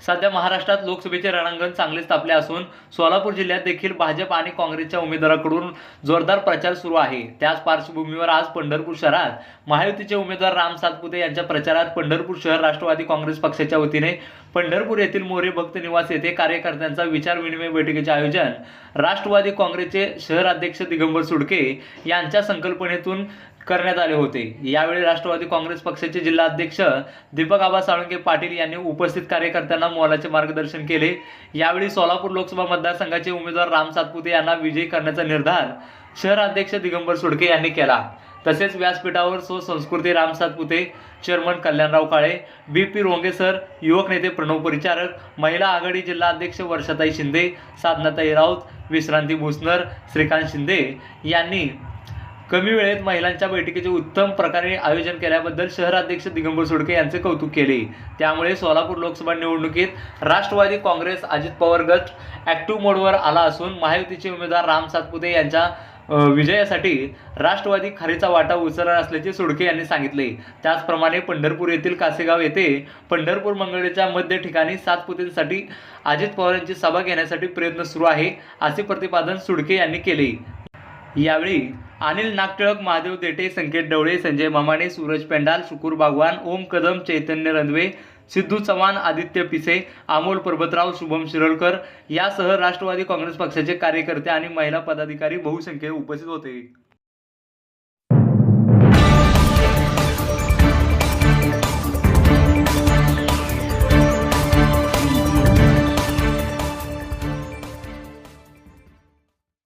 सध्या महाराष्ट्रात लोकसभेचे रणांगण चांगलेच तापले असून सोलापूर जिल्ह्यात देखील भाजप आणि काँग्रेसच्या उमेदवाराकडून जोरदार प्रचार सुरू आहे. त्याच पार्श्वभूमीवर आज पंढरपूर शहरात महायुतीचे उमेदवार राम सातपुते यांच्या प्रचारात पंढरपूर शहर राष्ट्रवादी काँग्रेस पक्षाच्या वतीने पंढरपूर येथील मोरे भक्त निवास येथे कार्यकर्त्यांचा विचार विनिमय बैठकीचे आयोजन राष्ट्रवादी काँग्रेसचे शहर अध्यक्ष दिगंबर सुडके यांच्या संकल्पनेतून करण्यात आले होते. यावेळी राष्ट्रवादी काँग्रेस पक्षाचे जिल्हाध्यक्ष दीपक आबा साळुंके पाटील यांनी उपस्थित कार्यकर्त्यांना मोलाचे मार्गदर्शन केले. यावेळी सोलापूर लोकसभा मतदारसंघाचे उमेदवार राम सातपुते यांना विजयी करण्याचा निर्धार शहर अध्यक्ष दिगंबर सुडके यांनी केला. तसेच व्यासपीठावर so Sanskruti Ram Satpute chairman Kalyanrao Kale B P Ronge sir युवक नेते प्रणव परिचारक महिला आघाडी जिल्हा अध्यक्ष वर्षाताई शिंदे साधनाताई राऊत विश्रांती भुसनर श्रीकांत शिंदे यांनी कमी वेळेत महिलांच्या बैठकीचे उत्तम प्रकारे आयोजन केल्याबद्दल शहराध्यक्ष दिगंबर सुडके यांचे कौतुक केले. त्यामुळे सोलापूर लोकसभा निवडणुकीत राष्ट्रवादी काँग्रेस अजित पवार गट ॲक्टिव्ह मोडवर आला असून महायुतीचे उमेदवार राम सातपुते यांच्या विजयासाठी राष्ट्रवादी खारीचा वाटा उचलणार असल्याचे सुडके यांनी सांगितले. त्याचप्रमाणे पंढरपूर येथील कासेगाव येथे पंढरपूर मंगळेच्या मध्य ठिकाणी सातपुतेसाठी अजित पवार यांची सभा घेण्यासाठी प्रयत्न सुरू आहे असे प्रतिपादन सुडके यांनी केले. यावेळी अनिल नागटिळक महादेव देठे संकेत डवळे संजय मामाणे सूरज पेंडाल शुकूर बागवान ओम कदम चैतन्य रणवे सिद्धू चव्हाण आदित्य पिसे अमोल पर्वतराव शुभम शिरडकर यासह राष्ट्रवादी काँग्रेस पक्षाचे कार्यकर्ते आणि महिला पदाधिकारी बहुसंख्येने उपस्थित होते.